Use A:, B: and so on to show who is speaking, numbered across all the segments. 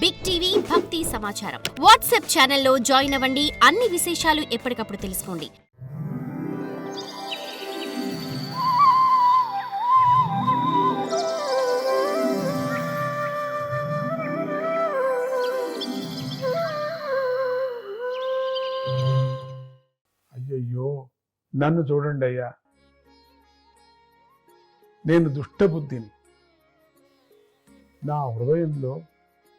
A: Big TV భక్తి సమాచారం WhatsApp ఛానల్లో జాయిన్ అవ్వండి. అన్ని విశేషాలు ఎప్పటికప్పుడు తెలుసుకోండి.
B: అయ్యయ్యో నన్ను చూడండి అయ్యా. నేను దుష్టబుద్ధిని. నా హృదయంలో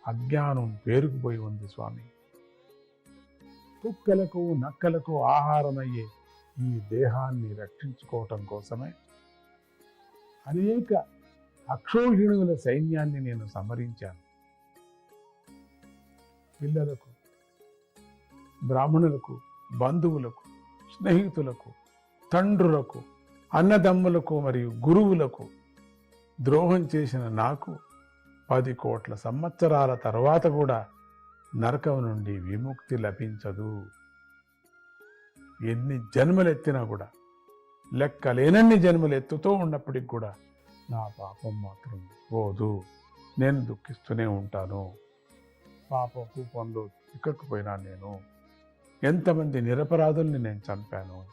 B: అజ్ఞానం పేరుకుపోయి ఉంది స్వామి. కుక్కలకు నక్కలకు ఆహారమయ్యే ఈ దేహాన్ని రక్షించుకోవటం కోసమే అనేక అక్షోహిణుల సైన్యాన్ని నేను సమరించాను పిల్లలకు బ్రాహ్మణులకు బంధువులకు స్నేహితులకు తండ్రులకు అన్నదమ్ములకు మరియు గురువులకు ద్రోహం చేసిన నాకు పది కోట్ల సంవత్సరాల తర్వాత కూడా నరకం నుండి విముక్తి లభించదు. ఎన్ని జన్మలెత్తినా కూడా లెక్కలేనన్ని జన్మలు ఎత్తుతూ ఉన్నప్పటికి కూడా నా పాపం మాత్రం పోదు. నేను దుఃఖిస్తూనే ఉంటాను. పాపం కూపంలో చిక్కకపోయినా నేను. ఎంతమంది నిరపరాధుల్ని నేను చంపాను?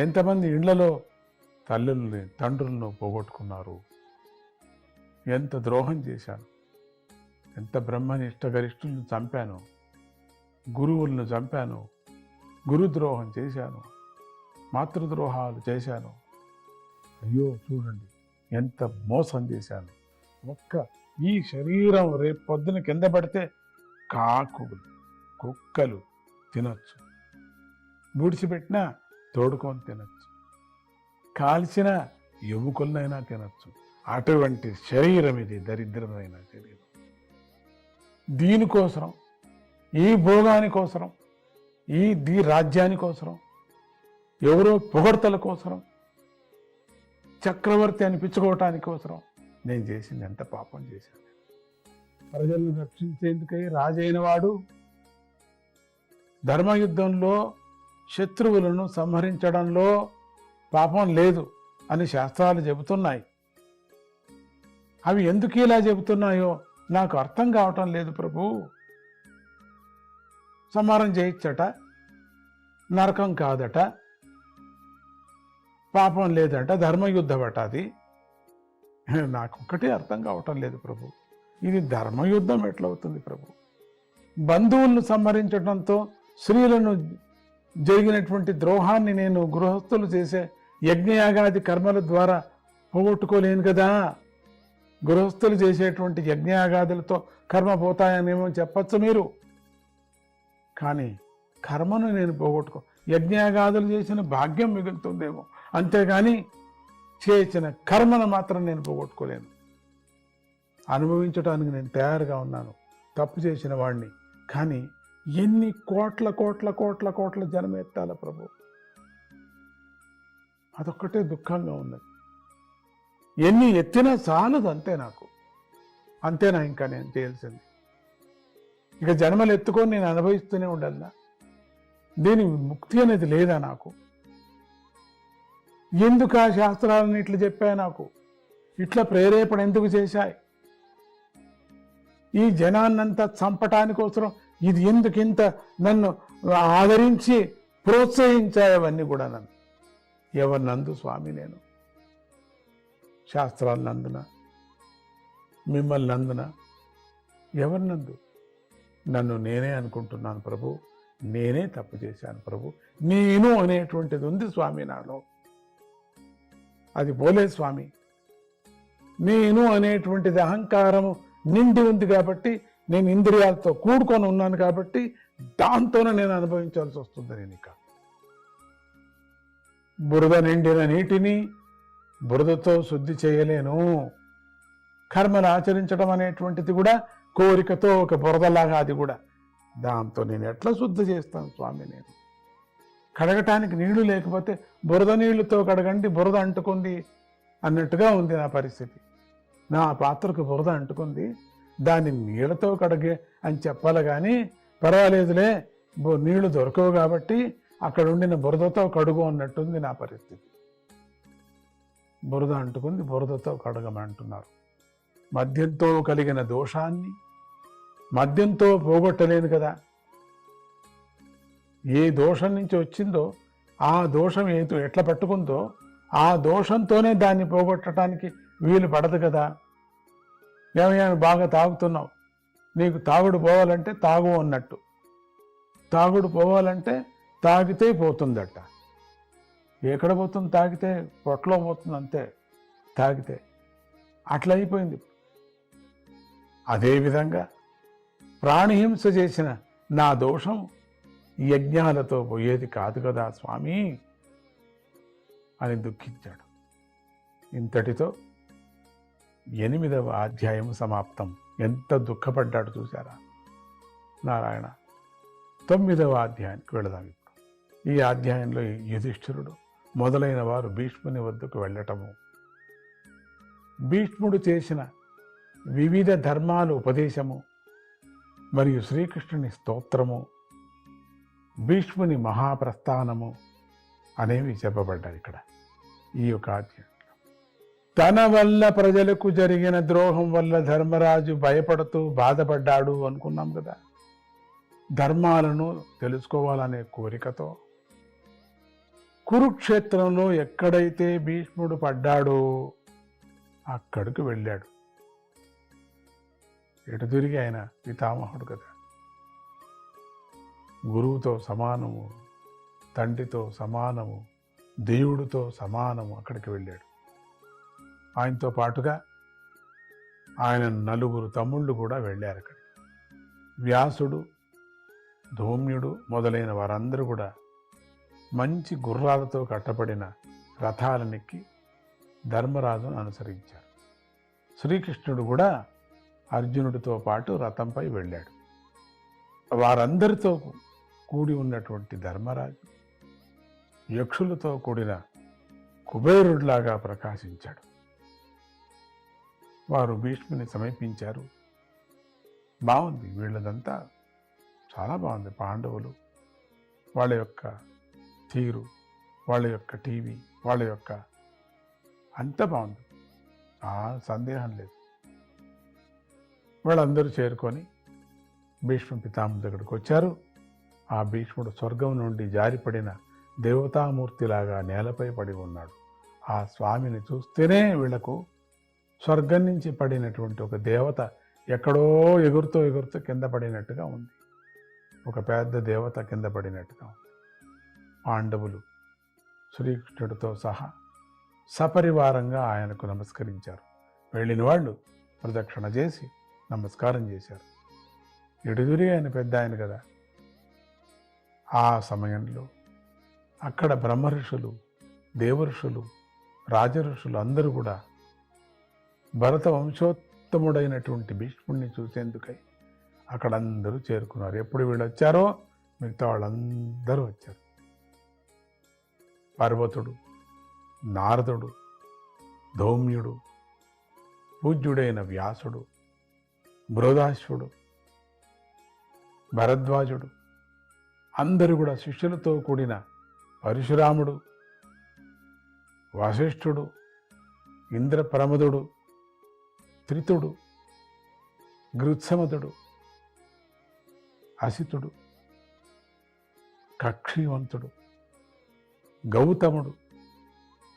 B: ఎంతమంది ఇండ్లలో తల్లుల్ని తండ్రులను పోగొట్టుకున్నారు? ఎంత ద్రోహం చేశాను ఎంత బ్రహ్మనిష్ట గరిష్ఠులను చంపాను గురువులను చంపాను గురుద్రోహం చేశాను మాతృద్రోహాలు చేశాను. అయ్యో చూడండి ఎంత మోసం చేశాను. ఒక్క ఈ శరీరం రేపు పొద్దున కింద పడితే కాకులు కుక్కలు తినొచ్చు. బూడిచిపెట్టినా తోడుకొని తినొచ్చు. కాల్చిన ఎముకలనైనా తినొచ్చు. అటువంటి శరీరం ఇది దరిద్రమైన శరీరం. దీనికోసరం ఈ భోగాని కోసరం ఈ దీ రాజ్యాని కోసరం ఎవరో పొగడ్తల కోసరం చక్రవర్తి అనిపించుకోవటానికి కోసరం నేను చేసింది ఎంత పాపం చేశాను. ప్రజలను రక్షించేందుకై రాజైన వాడు ధర్మయుద్ధంలో శత్రువులను సంహరించడంలో పాపం లేదు అని శాస్త్రాలు చెబుతున్నాయి. అవి ఎందుకు ఇలా చెబుతున్నాయో నాకు అర్థం కావటం లేదు ప్రభు. సంహారం చేయొచ్చట నరకం కాదట పాపం లేదట ధర్మయుద్ధమట అది. నాకు ఒక్కటే అర్థం కావటం లేదు ప్రభు. ఇది ధర్మయుద్ధం ఎట్లవుతుంది ప్రభు? బంధువులను సంహరించడంతో స్త్రీలను జరిగినటువంటి ద్రోహాన్ని నేను గృహస్థులు చేసే యజ్ఞయాగాది కర్మల ద్వారా పోగొట్టుకోలేను కదా? గృహస్థులు చేసేటువంటి యజ్ఞయాగాదులతో కర్మ పోతాయనేమో చెప్పచ్చు మీరు. కానీ కర్మను నేను పోగొట్టుకో యజ్ఞయాగాదులు చేసిన భాగ్యం మిగులుతుందేమో. అంతేగాని చేసిన కర్మను మాత్రం నేను పోగొట్టుకోలేను. అనుభవించడానికి నేను తయారుగా ఉన్నాను. తప్పు చేసిన వాడిని కానీ ఎన్ని కోట్ల కోట్ల కోట్ల కోట్ల జనమెత్తాల ప్రభు. అదొక్కటే దుఃఖంగా ఉన్నది. ఎన్ని ఎత్తినా చాలదు అంతే నాకు. అంతేనా ఇంకా నేను చేయాల్సింది. ఇక జన్మలు ఎత్తుకొని నేను అనుభవిస్తూనే ఉండాలా దీని ముక్తి అనేది లేదా నాకు? ఎందుకు ఆ శాస్త్రాలను ఇట్లా చెప్పాయి నాకు? ఇట్లా ప్రేరేపణ ఎందుకు చేశాయి? ఈ జనాన్నంతా చంపటానికోసరం ఇది ఎందుకు ఇంత నన్ను ఆదరించి ప్రోత్సహించాయి అవన్నీ కూడా నన్ను? ఎవరు నందు స్వామి నేను? శాస్త్రాల నందున మిమ్మల్ని నందున ఎవరినందు? నన్ను నేనే అనుకుంటున్నాను ప్రభు. నేనే తప్పు చేశాను ప్రభు. నేను అనేటువంటిది ఉంది స్వామి నాలో. అది పోలే స్వామి. నేను అనేటువంటిది అహంకారము నిండి ఉంది కాబట్టి నేను ఇంద్రియాలతో కూడుకొని ఉన్నాను కాబట్టి దాంతోనే నేను అనుభవించాల్సి వస్తుంది నేను ఇక. బురద నిండిన నీటిని బురదతో శుద్ధి చేయలేను. కర్మలు ఆచరించడం అనేటువంటిది కూడా కోరికతో ఒక బురదలాగా అది కూడా. దాంతో నేను ఎట్లా శుద్ధి చేస్తాను స్వామి నేను? కడగటానికి నీళ్ళు లేకపోతే బురద నీళ్ళతో కడగండి బురద అంటుకుంది అన్నట్టుగా ఉంది నా పరిస్థితి. నా పాత్రకు బురద అంటుకుంది దాన్ని నీళ్ళతో కడగే అని చెప్పాలి కానీ పర్వాలేదులే నీళ్ళు దొరకవు కాబట్టి అక్కడ ఉండిన బురదతో కడుగు అన్నట్టుంది నా పరిస్థితి. బురద అంటుకుంది బురదతో కడగమంటున్నారు. మద్యంతో కలిగిన దోషాన్ని మద్యంతో పోగొట్టలేదు కదా. ఏ దోషం నుంచి వచ్చిందో ఆ దోషం ఏదో ఎట్లా పట్టుకుందో ఆ దోషంతోనే దాన్ని పోగొట్టడానికి వీలు పడదు కదా. ఏమయ్యా బాగా తాగుతున్నావు. నీకు తాగుడు పోవాలంటే తాగు అన్నట్టు. తాగుడు పోవాలంటే తాగితే పోతుందట. ఎక్కడ పోతుంది? తాగితే పొట్టలో పోతుంది అంతే. తాగితే. అట్లా అయిపోయింది. అదేవిధంగా ప్రాణిహింస చేసిన నా దోషం యజ్ఞాలతో పోయేది కాదు కదా స్వామి అని దుఃఖించాడు. ఇంతటితో ఎనిమిదవ అధ్యాయం సమాప్తం. ఎంత దుఃఖపడ్డాడు చూసారా నారాయణ తొమ్మిదవ అధ్యాయానికి వెళదాం ఇప్పుడు. ఈ అధ్యాయంలో యుధిష్ఠిరుడు మొదలైన వారు భీష్ముని వద్దకు వెళ్ళటము. భీష్ముడు చేసిన వివిధ ధర్మాలు ఉపదేశము మరియు శ్రీకృష్ణుని స్తోత్రము భీష్ముని మహాప్రస్థానము అనేవి చెప్పబడ్డాయి ఇక్కడ ఈ యొక్క అధ్యాయంలో తన వల్ల ప్రజలకు జరిగిన ద్రోహం వల్ల ధర్మరాజు భయపడుతూ బాధపడ్డాడు అనుకున్నాం కదా. ధర్మాలను తెలుసుకోవాలనే కోరికతో కురుక్షేత్రంలో ఎక్కడైతే భీష్ముడు పడ్డాడో అక్కడికి వెళ్ళాడు. ఎటు తిరిగి ఆయన? పితామహుడు కదా. గురువుతో సమానము తండ్రితో సమానము దేవుడితో సమానము అక్కడికి వెళ్ళాడు. ఆయనతో పాటుగా ఆయన నలుగురు తమ్ముళ్ళు కూడా వెళ్ళారు అక్కడికి వ్యాసుడు ధూమ్యుడు మొదలైన వారందరూ కూడా మంచి గుర్రాలతో కట్టబడిన రథాలనెక్కి ధర్మరాజును అనుసరించారు శ్రీకృష్ణుడు కూడా అర్జునుడితో పాటు రథంపై వెళ్ళాడు. వారందరితో కూడి ఉన్నటువంటి ధర్మరాజు యక్షులతో కూడిన కుబేరుడిలాగా ప్రకాశించాడు. వారు భీష్ముని సమీపించారు. బాగుంది వీళ్ళదంతా చాలా బాగుంది పాండవులు వాళ్ళ యొక్క తీరు వాళ్ళ యొక్క టీవీ వాళ్ళ యొక్క అంత బాగుంది. ఆ సందేహం లేదు. వాళ్ళందరూ చేరుకొని భీష్మ పితామహుడి దగ్గరికి వచ్చారు. ఆ భీష్ముడు స్వర్గం నుండి జారిపడిన దేవతామూర్తిలాగా నేలపై పడి ఉన్నాడు. ఆ స్వామిని చూస్తేనే వీళ్ళకు స్వర్గం నుంచి పడినటువంటి ఒక దేవత ఎక్కడో ఎగురుతూ ఎగురుతూ కింద పడినట్టుగా ఉంది. ఒక పెద్ద దేవత కింద పడినట్టుగా ఉంది. పాండవులు శ్రీకృష్ణుడితో సహా సపరివారంగా ఆయనకు నమస్కరించారు. వెళ్ళిన వాళ్ళు ప్రదక్షిణ చేసి నమస్కారం చేశారు. ఎడుదురి ఆయన పెద్ద ఆయన కదా. ఆ సమయంలో అక్కడ బ్రహ్మఋషులు దేవఋషులు రాజఋషులు అందరూ కూడా భరత వంశోత్తముడైనటువంటి భీష్ముడిని చూసేందుకై అక్కడ అందరూ చేరుకున్నారు. ఎప్పుడు వీళ్ళు వచ్చారో మిగతా వాళ్ళందరూ వచ్చారు. పర్వతుడు నారదుడు ధౌమ్యుడు పూజ్యుడైన వ్యాసుడు బృహదాశ్వుడు భరద్వాజుడు అందరూ కూడా శిష్యులతో కూడిన పరశురాముడు వశిష్ఠుడు ఇంద్రప్రమదుడు త్రితుడు గృత్సమతుడు అసితుడు కక్షివంతుడు. గౌతముడు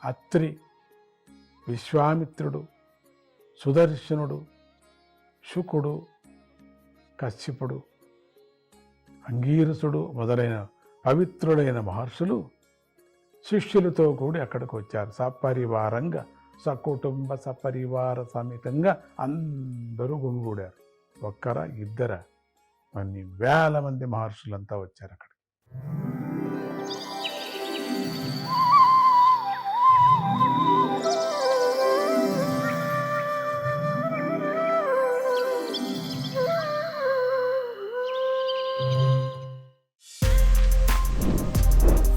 B: అత్రి విశ్వామిత్రుడు సుదర్శనుడు శుకుడు కశ్యపుడు అంగీరసుడు మొదలైన పవిత్రుడైన మహర్షులు శిష్యులతో కూడి అక్కడికి వచ్చారు. సపరివారంగా సకుటుంబ సపరివార సమేతంగా అందరూ గుమిగూడారు. ఒక్కర ఇద్దర కొన్ని వేల మంది మహర్షులంతా వచ్చారు అక్కడికి.